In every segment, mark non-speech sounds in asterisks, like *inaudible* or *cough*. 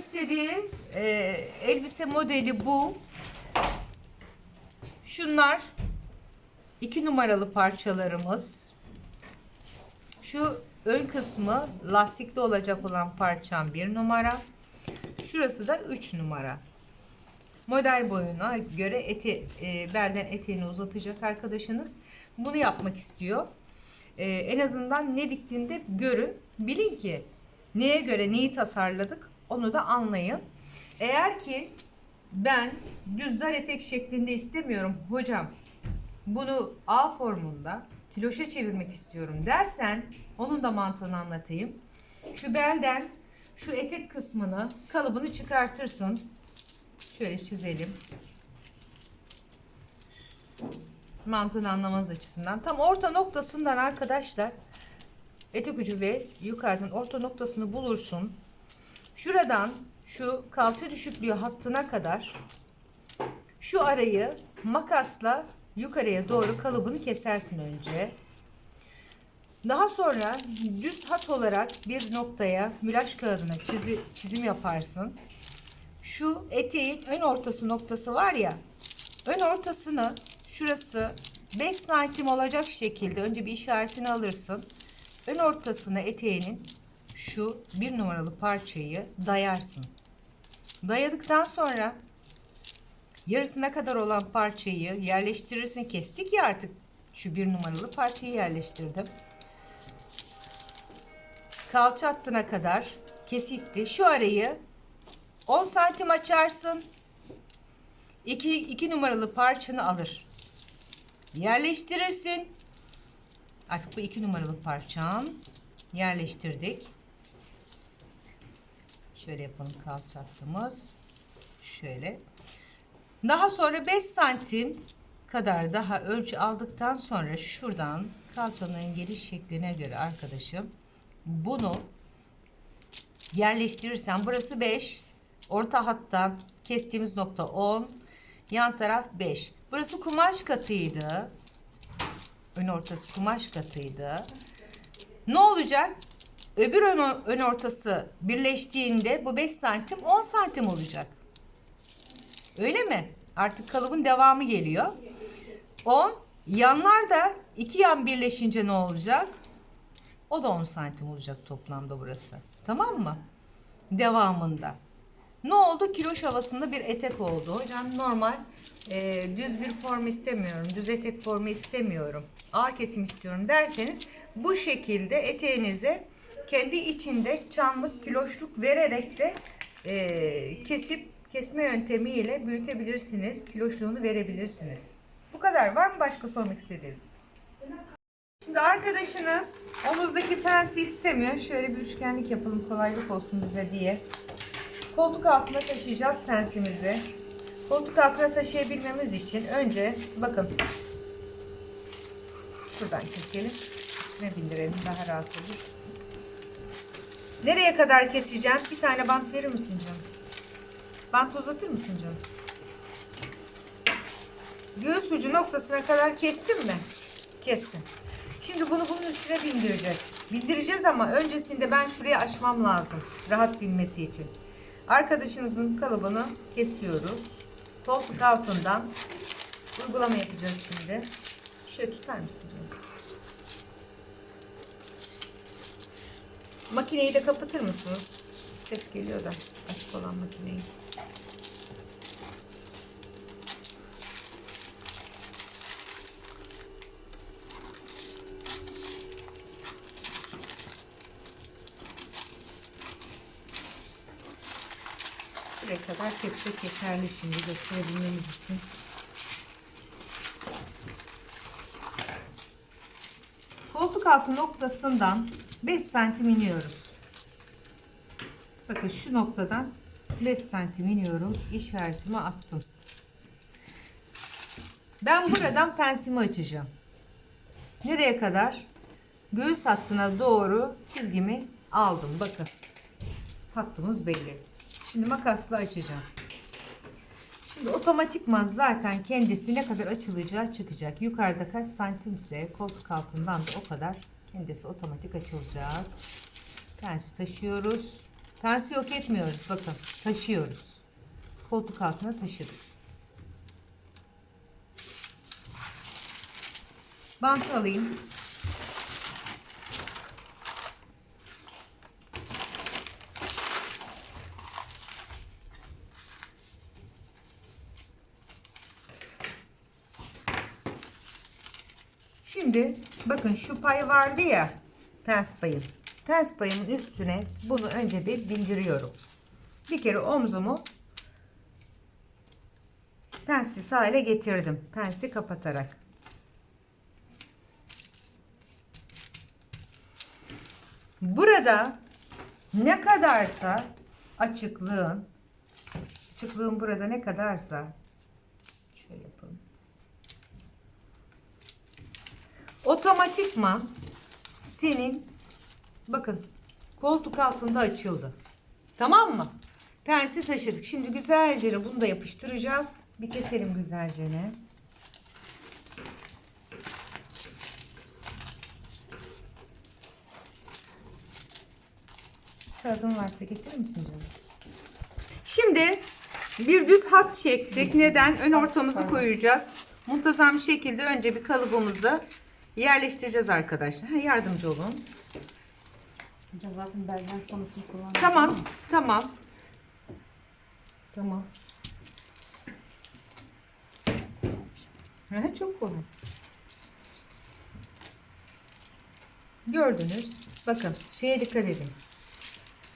istediği e, elbise modeli bu. Şunlar iki numaralı parçalarımız. Şu ön kısmı lastikli olacak olan parçam bir numara. Şurası da 3 numara. Model boyuna göre eti, e, belden eteğini uzatacak arkadaşınız. Bunu yapmak istiyor. E, en azından ne diktiğinde görün. Bilin ki neye göre neyi tasarladık onu da anlayın. Eğer ki ben düz dar etek şeklinde istemiyorum hocam bunu A formunda kiloşa çevirmek istiyorum dersen onun da mantığını anlatayım. Şu belden şu etek kısmını kalıbını çıkartırsın. Şöyle çizelim. Mantığını anlamanız açısından. Tam orta noktasından arkadaşlar etek ucu ve yukarıdan orta noktasını bulursun. Şuradan şu kalça düşüklüğü hattına kadar şu arayı makasla yukarıya doğru kalıbını kesersin önce. Daha sonra düz hat olarak bir noktaya mülaş kağıdına çizi, çizim yaparsın. Şu eteğin ön ortası noktası var ya. Ön ortasını şurası 5 santim olacak şekilde önce bir işaretini alırsın. Ön ortasına eteğinin şu bir numaralı parçayı dayarsın. Dayadıktan sonra yarısına kadar olan parçayı yerleştirirsin. Kestik ya artık şu bir numaralı parçayı yerleştirdim. Kalça hattına kadar kesikti. Şu arayı 10 santim açarsın. 2, 2 numaralı parçanı alır. Yerleştirirsin. Artık bu 2 numaralı parçam. Yerleştirdik. Şöyle yapalım kalça. Şöyle. Daha sonra 5 santim kadar daha ölçü aldıktan sonra şuradan kalçanın geliş şekline göre arkadaşım bunu yerleştirirsen burası 5 orta hattan kestiğimiz nokta 10 yan taraf 5 burası kumaş katıydı ön ortası kumaş katıydı ne olacak öbür ön, ön ortası birleştiğinde bu 5 santim 10 santim olacak öyle mi artık kalıbın devamı geliyor 10 yanlar da iki yan birleşince ne olacak o da 10 santim olacak toplamda burası. Tamam mı? Devamında. Ne oldu? Kiloş havasında bir etek oldu. Hocam normal e, düz bir form istemiyorum. Düz etek formu istemiyorum. A kesim istiyorum derseniz bu şekilde eteğinize kendi içinde çamlık, kiloşluk vererek de e, kesip kesme yöntemiyle büyütebilirsiniz. Kiloşluğunu verebilirsiniz. Bu kadar. Var mı başka sormak istediğiniz? Şimdi arkadaşınız omuzdaki pensi istemiyor. Şöyle bir üçgenlik yapalım kolaylık olsun bize diye. Koltuk altına taşıyacağız pensimizi. Koltuk altına taşıyabilmemiz için önce bakın şuradan keselim. Üstüne bindirelim daha rahat olur. Nereye kadar keseceğim? Bir tane bant verir misin canım? Bant uzatır mısın canım? Göğüs ucu noktasına kadar kestim mi? Kestim. Şimdi bunu bunun üstüne bindireceğiz. Bindireceğiz ama öncesinde ben şuraya açmam lazım. Rahat binmesi için. Arkadaşınızın kalıbını kesiyoruz. Koltuk altından uygulama yapacağız şimdi. Şöyle tutar mısın canım? Makineyi de kapatır mısınız? Ses geliyor da açık olan makineyi. Buraya kadar kessek yeterli şimdi gösterebilmemiz için. Koltuk altı noktasından 5 santim iniyoruz. Bakın şu noktadan 5 santim iniyorum. İşaretimi attım. Ben buradan pensimi açacağım. Nereye kadar? Göğüs hattına doğru çizgimi aldım. Bakın. Hattımız belli. Şimdi makasla açacağım. Şimdi otomatikman zaten kendisi ne kadar açılacağı çıkacak. Yukarıda kaç santimse koltuk altından da o kadar kendisi otomatik açılacak. Pensi taşıyoruz. Pensi yok etmiyoruz. Bakın taşıyoruz. Koltuk altına taşıdık. Bant alayım. Şimdi bakın şu pay vardı ya pens payım. Pens payımın üstüne bunu önce bir bindiriyorum. Bir kere omzumu pensiz hale getirdim. Pensi kapatarak. Burada ne kadarsa açıklığın açıklığın burada ne kadarsa şöyle yapalım. Otomatikman senin bakın koltuk altında açıldı. Tamam mı? Pensi taşıdık. Şimdi güzelce bunu da yapıştıracağız. Bir keselim güzelce. Kağıdın varsa getirir misin canım? Şimdi bir düz hat çektik. Neden? Ön ortamızı koyacağız. Muntazam bir şekilde önce bir kalıbımızı yerleştireceğiz arkadaşlar. Ha, yardımcı olun. Hocam zaten belden sonrasını kullanacağım. Tamam, tamam. Tamam. Ha, çok kolay. Gördünüz. Bakın şeye dikkat edin.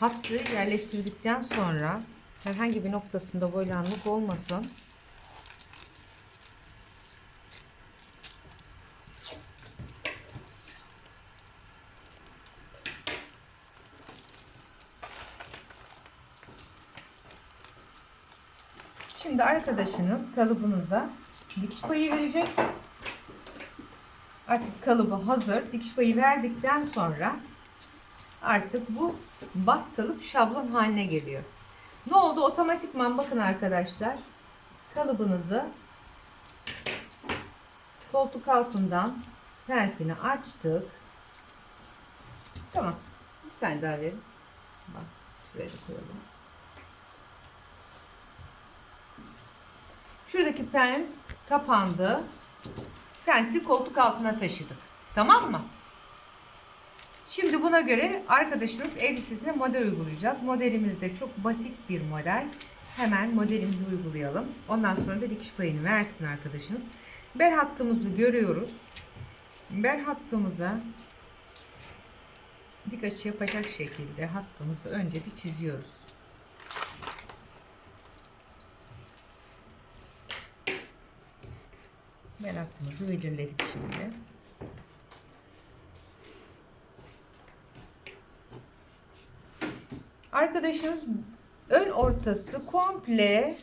Hattı yerleştirdikten sonra herhangi bir noktasında boylanlık olmasın. Şimdi arkadaşınız kalıbınıza dikiş payı verecek. Artık kalıbı hazır. Dikiş payı verdikten sonra artık bu bas kalıp şablon haline geliyor. Ne oldu? Otomatikman bakın arkadaşlar. Kalıbınızı koltuk altından pensini açtık. Tamam. Bir tane daha verin. Bak şuraya koyalım. Şuradaki pens kapandı. Pensi koltuk altına taşıdık. Tamam mı? Şimdi buna göre arkadaşınız elbisesine model uygulayacağız. Modelimiz de çok basit bir model. Hemen modelimizi uygulayalım. Ondan sonra da dikiş payını versin arkadaşınız. Bel hattımızı görüyoruz. Bel hattımıza dik açı yapacak şekilde hattımızı önce bir çiziyoruz. Bel hattımızı belirledik şimdi. Arkadaşımız ön ortası komple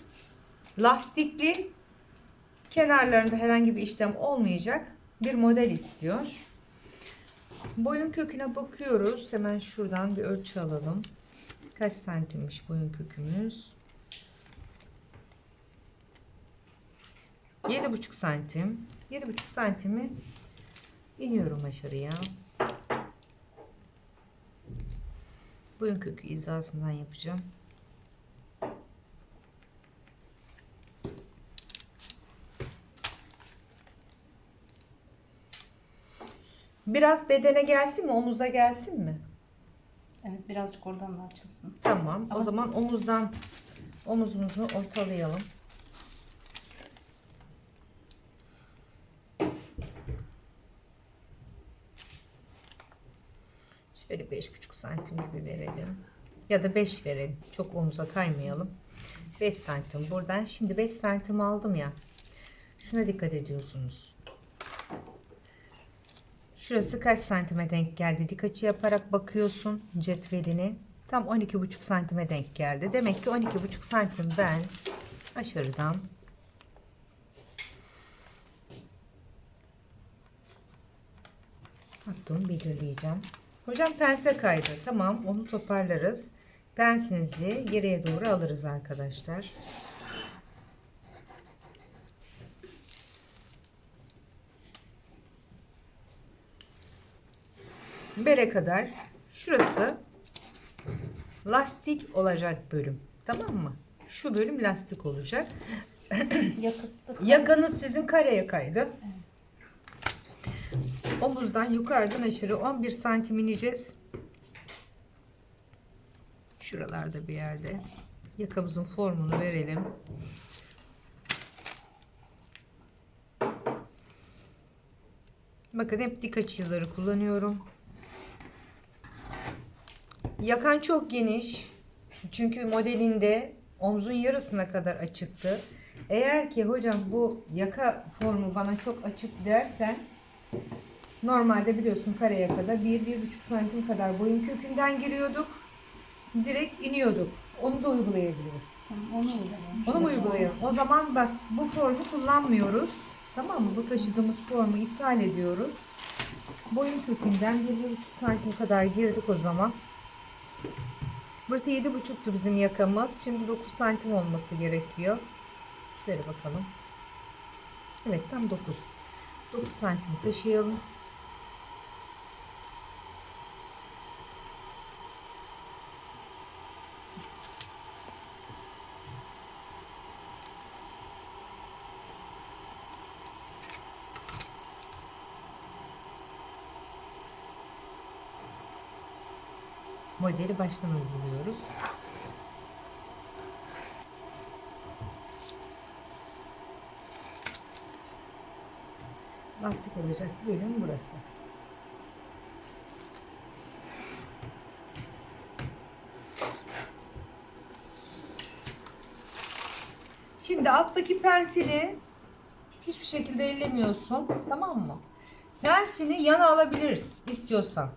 lastikli kenarlarında herhangi bir işlem olmayacak bir model istiyor. Boyun köküne bakıyoruz. Hemen şuradan bir ölçü alalım. Kaç santimmiş boyun kökümüz? 7,5 santim. 7,5 santimi iniyorum aşağıya. Boyun kökü hizasından yapacağım. Biraz bedene gelsin mi? Omuza gelsin mi? Evet birazcık oradan da açılsın. Tamam. O Ama- zaman omuzdan omuzumuzu ortalayalım. Şöyle beş buçuk santim gibi verelim. Ya da 5 verelim. Çok omuza kaymayalım. 5 santim buradan. Şimdi 5 santim aldım ya. Şuna dikkat ediyorsunuz. Şurası kaç santime denk geldi? Dik açı yaparak bakıyorsun cetvelini. Tam 12,5 santime denk geldi. Demek ki 12,5 santim ben aşağıdan hattımı belirleyeceğim. Hocam pense kaydı. Tamam onu toparlarız. Pensinizi geriye doğru alırız arkadaşlar. Bere kadar şurası lastik olacak bölüm. Tamam mı? Şu bölüm lastik olacak. *clears throat* Yakanız sizin kare yakaydı. Omuzdan yukarıdan aşağı 11 santim ineceğiz. Şuralarda bir yerde. Yakamızın formunu verelim. Bakın hep dik açıları kullanıyorum. Yakan çok geniş. Çünkü modelinde omzun yarısına kadar açıktı. Eğer ki hocam bu yaka formu bana çok açık dersen normalde biliyorsun kare yakada 1-1,5 santim kadar boyun kökünden giriyorduk. Direkt iniyorduk. Onu da uygulayabiliriz. onu uygulayalım. Onu mu uygulayalım? O zaman bak bu formu kullanmıyoruz. Tamam mı? Bu taşıdığımız formu iptal ediyoruz. Boyun kökünden 1-1,5 santim kadar girdik o zaman. Burası 7,5'tu bizim yakamız. Şimdi 9 santim olması gerekiyor. Şöyle bakalım. Evet tam 9. 9 santim taşıyalım. Modeli baştan uyguluyoruz. Lastik olacak bölüm burası. Şimdi alttaki pensili hiçbir şekilde ellemiyorsun. Tamam mı? Pensini yana alabiliriz istiyorsan.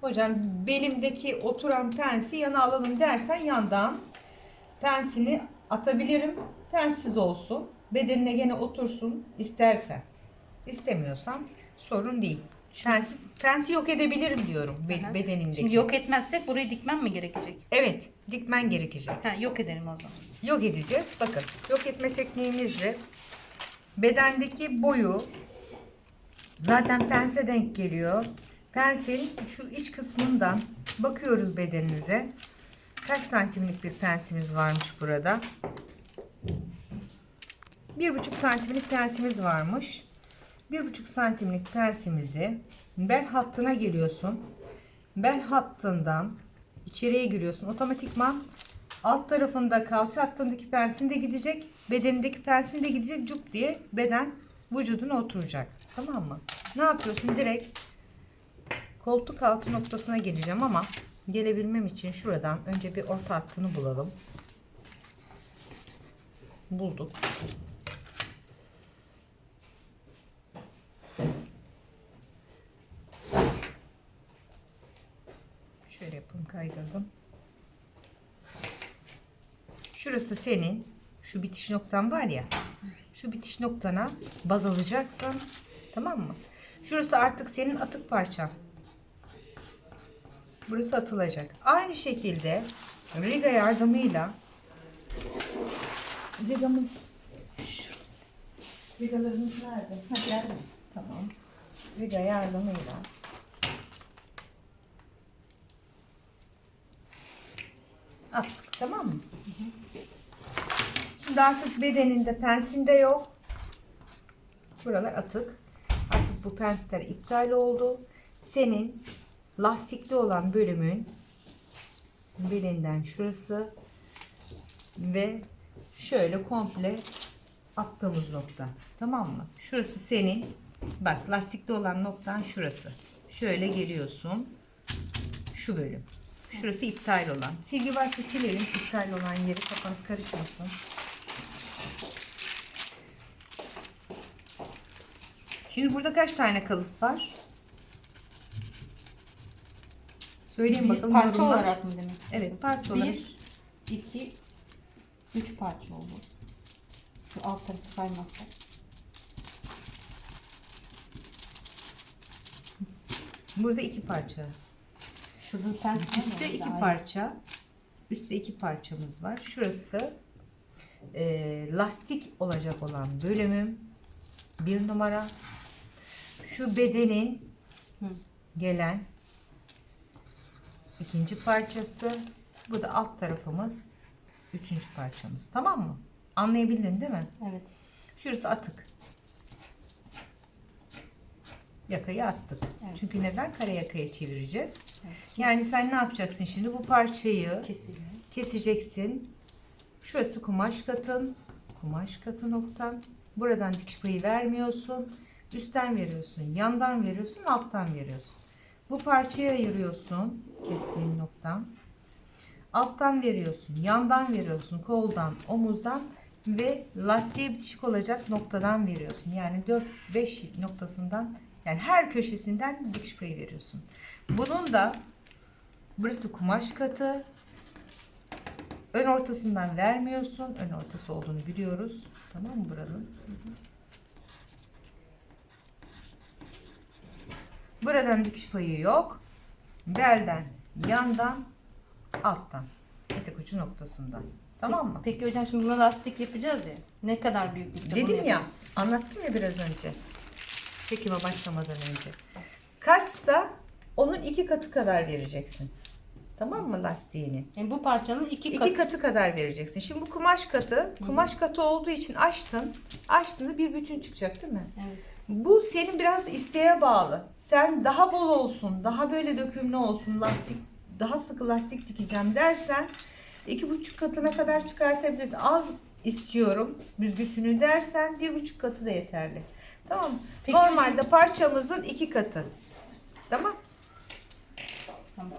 Hocam belimdeki oturan pensi yana alalım dersen yandan pensini atabilirim. Pensiz olsun. Bedenine gene otursun istersen. İstemiyorsan sorun değil. Pensi, pensi yok edebilirim diyorum be- bedenindeki. Şimdi yok etmezsek burayı dikmem mi gerekecek? Evet, dikmen gerekecek. Ha, yok edelim o zaman. Yok edeceğiz. Bakın, yok etme tekniğimizle bedendeki boyu zaten pense denk geliyor. Pensin şu iç kısmından bakıyoruz bedeninize. Kaç santimlik bir pensimiz varmış burada? Bir buçuk santimlik pensimiz varmış. Bir buçuk santimlik pensimizi bel hattına geliyorsun. Bel hattından içeriye giriyorsun. Otomatikman alt tarafında kalça hattındaki pensin de gidecek. Bedenindeki pensin de gidecek. Cuk diye beden vücuduna oturacak. Tamam mı? Ne yapıyorsun? Direkt koltuk altı noktasına geleceğim ama gelebilmem için şuradan önce bir orta hattını bulalım. Bulduk. Şöyle yapalım kaydırdım. Şurası senin şu bitiş noktan var ya. Şu bitiş noktana baz alacaksın. Tamam mı? Şurası artık senin atık parçan. Burası atılacak. Aynı şekilde riga yardımıyla Vigamız Vigalarımız nerede? Ha geldi. tamam. Riga yardımıyla attık. Tamam mı? Şimdi artık bedeninde pensinde yok. Buralar atık. Artık bu pensler iptal oldu. Senin lastikli olan bölümün belinden şurası ve şöyle komple attığımız nokta. Tamam mı? Şurası senin. Bak lastikli olan noktan şurası. Şöyle geliyorsun. Şu bölüm. Şurası iptal olan. Silgi varsa silelim iptal olan yeri kafanız karışmasın. Şimdi burada kaç tane kalıp var? Söyleyin Bir bakalım. parça yorumlar. olarak mı demek? Evet parça olarak. Bir, iki, üç parça oldu. Şu alt tarafı saymazsak. Burada iki parça. Şurada? Üstte iki parça. Üstte iki parçamız var. Şurası e, lastik olacak olan bölümüm. Bir numara. Şu bedenin Hı. gelen ikinci parçası. Bu da alt tarafımız. Üçüncü parçamız. Tamam mı? Anlayabildin değil mi? Evet. Şurası atık. Yakayı attık. Evet. Çünkü neden? Kare yakaya çevireceğiz. evet. Yani sen ne yapacaksın şimdi? Bu parçayı Kesiliyor. keseceksin. Şurası kumaş katın. Kumaş katı noktan. Buradan dikiş payı vermiyorsun. Üstten veriyorsun. Yandan veriyorsun. Alttan veriyorsun. Bu parçayı ayırıyorsun. Kestiğin noktan. Alttan veriyorsun. Yandan veriyorsun. Koldan, omuzdan ve lastiğe bitişik olacak noktadan veriyorsun. Yani 4-5 noktasından yani her köşesinden dikiş payı veriyorsun. Bunun da burası kumaş katı. Ön ortasından vermiyorsun. Ön ortası olduğunu biliyoruz. Tamam mı buranın? Buradan dikiş payı yok. Belden, yandan, alttan. Etek ucu noktasından. Tamam mı? Peki hocam şimdi buna lastik yapacağız ya. Ne kadar büyüklükte bunu Dedim ya, anlattım ya biraz önce. Çekime başlamadan önce. Kaçsa onun iki katı kadar vereceksin. Tamam mı lastiğini? Yani bu parçanın iki, İki katı. katı kadar vereceksin. Şimdi bu kumaş katı, kumaş katı olduğu için açtın. Açtığında bir bütün çıkacak değil mi? Evet. Bu senin biraz isteğe bağlı. Sen daha bol olsun, daha böyle dökümlü olsun, lastik, daha sıkı lastik dikeceğim dersen iki buçuk katına kadar çıkartabilirsin. Az istiyorum büzgüsünü dersen bir buçuk katı da yeterli. Tamam mı? Peki Normalde parçamızın iki katı. Tamam. Tamam.